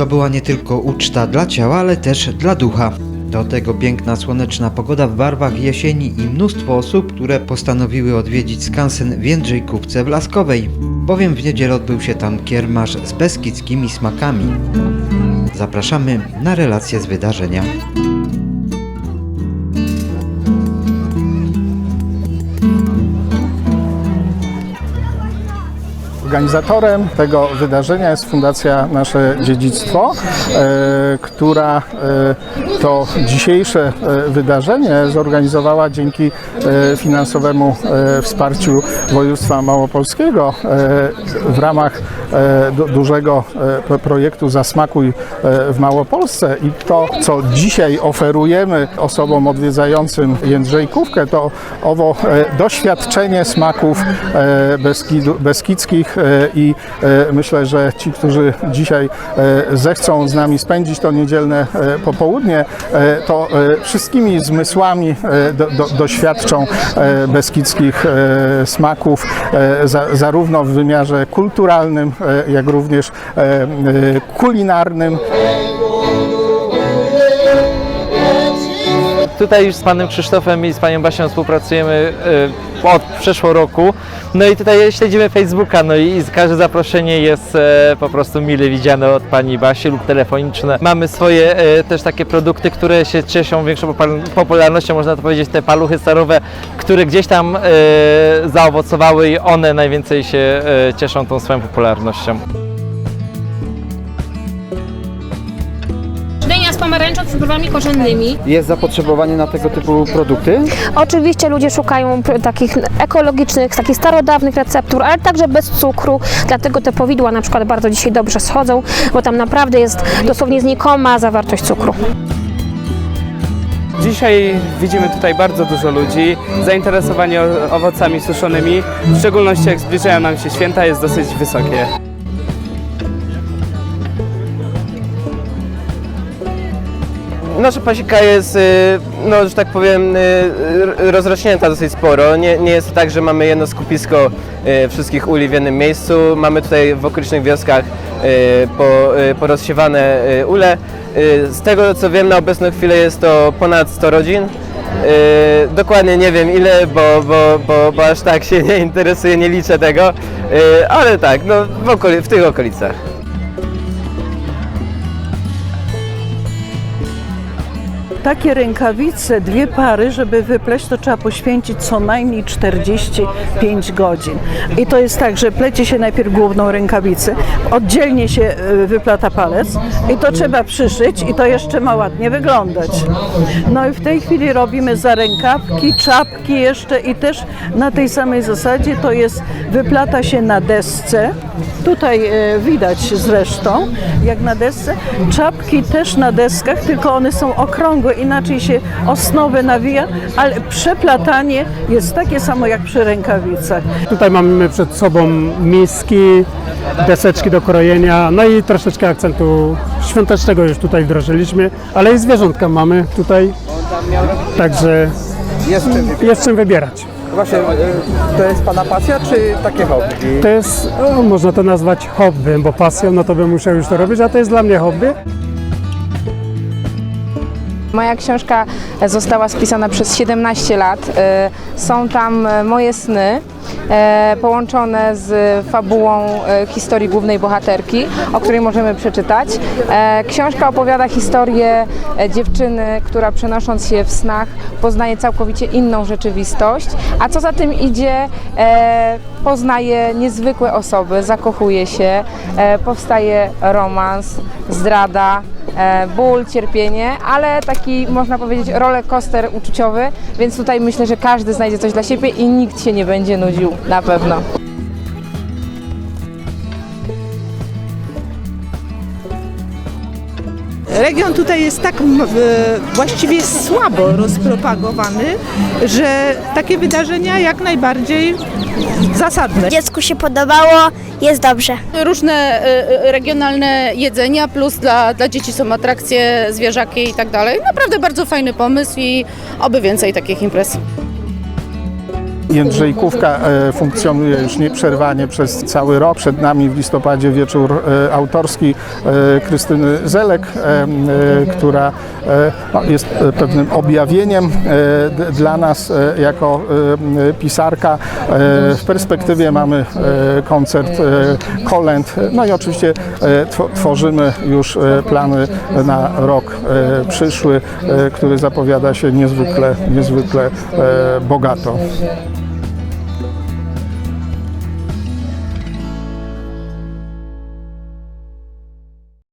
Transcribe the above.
To była nie tylko uczta dla ciała, ale też dla ducha. Do tego piękna słoneczna pogoda w barwach jesieni i mnóstwo osób, które postanowiły odwiedzić skansen w Jędrzejkówce w Laskowej, bowiem w niedzielę odbył się tam kiermasz z beskidzkimi smakami. Zapraszamy na relacje z wydarzenia. Organizatorem tego wydarzenia jest Fundacja Nasze Dziedzictwo, e, która e, to dzisiejsze e, wydarzenie zorganizowała dzięki finansowemu wsparciu województwa małopolskiego w ramach du- dużego pro- projektu Zasmakuj w Małopolsce. I to, co dzisiaj oferujemy osobom odwiedzającym Jędrzejkówkę, to owo doświadczenie smaków Beskidu, beskidzkich i e, myślę, że ci, którzy dzisiaj e, zechcą z nami spędzić to niedzielne e, popołudnie, e, to e, wszystkimi zmysłami e, do, do, doświadczą e, beskidzkich e, smaków, e, za, zarówno w wymiarze kulturalnym, e, jak również e, e, kulinarnym. Tutaj już z panem Krzysztofem i z panią Basią współpracujemy y, od przeszło roku. No i tutaj śledzimy Facebooka, no i każde zaproszenie jest e, po prostu mile widziane od pani Basi lub telefoniczne. Mamy swoje e, też takie produkty, które się cieszą większą popul- popularnością, można to powiedzieć, te paluchy starowe, które gdzieś tam e, zaowocowały i one najwięcej się e, cieszą tą swoją popularnością. Pomarańczą z korzennymi. Jest zapotrzebowanie na tego typu produkty? Oczywiście ludzie szukają takich ekologicznych, takich starodawnych receptur, ale także bez cukru, dlatego te powidła na przykład bardzo dzisiaj dobrze schodzą, bo tam naprawdę jest dosłownie znikoma zawartość cukru. Dzisiaj widzimy tutaj bardzo dużo ludzi. Zainteresowanie o- owocami suszonymi, w szczególności jak zbliżają nam się święta, jest dosyć wysokie. Nasza pasika jest, y, no że tak powiem, y, y, rozrośnięta dosyć sporo. Nie, nie jest tak, że mamy jedno skupisko wszystkich uli w jednym miejscu. Mamy tutaj w okolicznych wioskach po, porozsiewane ule. Z tego co wiem na obecną chwilę jest to ponad 100 rodzin. Dokładnie nie wiem ile, bo, bo, bo, bo aż tak się nie interesuję, nie liczę tego, ale tak, no w, okoli, w tych okolicach. Takie rękawice, dwie pary, żeby wypleść, to trzeba poświęcić co najmniej 45 godzin. I to jest tak, że plecie się najpierw główną rękawicę, oddzielnie się e, wyplata palec i to trzeba przyszyć i to jeszcze ma ładnie wyglądać. No i w tej chwili robimy za rękawki, czapki jeszcze i też na tej samej zasadzie to jest wyplata się na desce. Tutaj e, widać zresztą, jak na desce. Czapki też na deskach, tylko one są okrągłe, inaczej się osnowy nawija, ale przeplatanie jest takie samo jak przy rękawicach. Tutaj mamy przed sobą miski, deseczki do krojenia, no i troszeczkę akcentu świątecznego już tutaj wdrożyliśmy, ale i zwierzątka mamy tutaj, także Jest czym wybrać. jest czym wybierać. Właśnie, y, to jest Pana pasja, czy takie hobby? To jest, o, można to nazwać hobby, bo pasją, no to bym musiał już to robić, a to jest dla mnie hobby. Moja książka została spisana przez 17 lat. E, Są tam e, moje sny. e, Połączone z fabułą historii głównej bohaterki, o której możemy przeczytać. Książka opowiada historię dziewczyny, która przenosząc się w snach poznaje całkowicie inną rzeczywistość, a co za tym idzie, poznaje niezwykłe osoby, zakochuje się, powstaje romans, zdrada, ból, cierpienie, ale taki można powiedzieć roller coaster uczuciowy, więc tutaj myślę, że każdy znajdzie coś dla siebie i nikt się nie będzie nudził na pewno. Region tutaj jest tak właściwie słabo rozpropagowany, że takie wydarzenia jak najbardziej zasadne. Dziecku się podobało, jest dobrze. Różne e, regionalne jedzenia, plus dla, dla dzieci są atrakcje, zwierzaki i tak dalej. Naprawdę bardzo fajny pomysł i oby więcej takich imprez. Jędrzejkówka e, funkcjonuje już nieprzerwanie przez cały rok. Przed nami w listopadzie wieczór e, autorski e, Krystyny Zelek, która no, jest pewnym objawieniem dla nas jako pisarka. W perspektywie mamy koncert kolęd, no i oczywiście tw- tworzymy już plany na rok przyszły, który zapowiada się niezwykle, niezwykle bogato.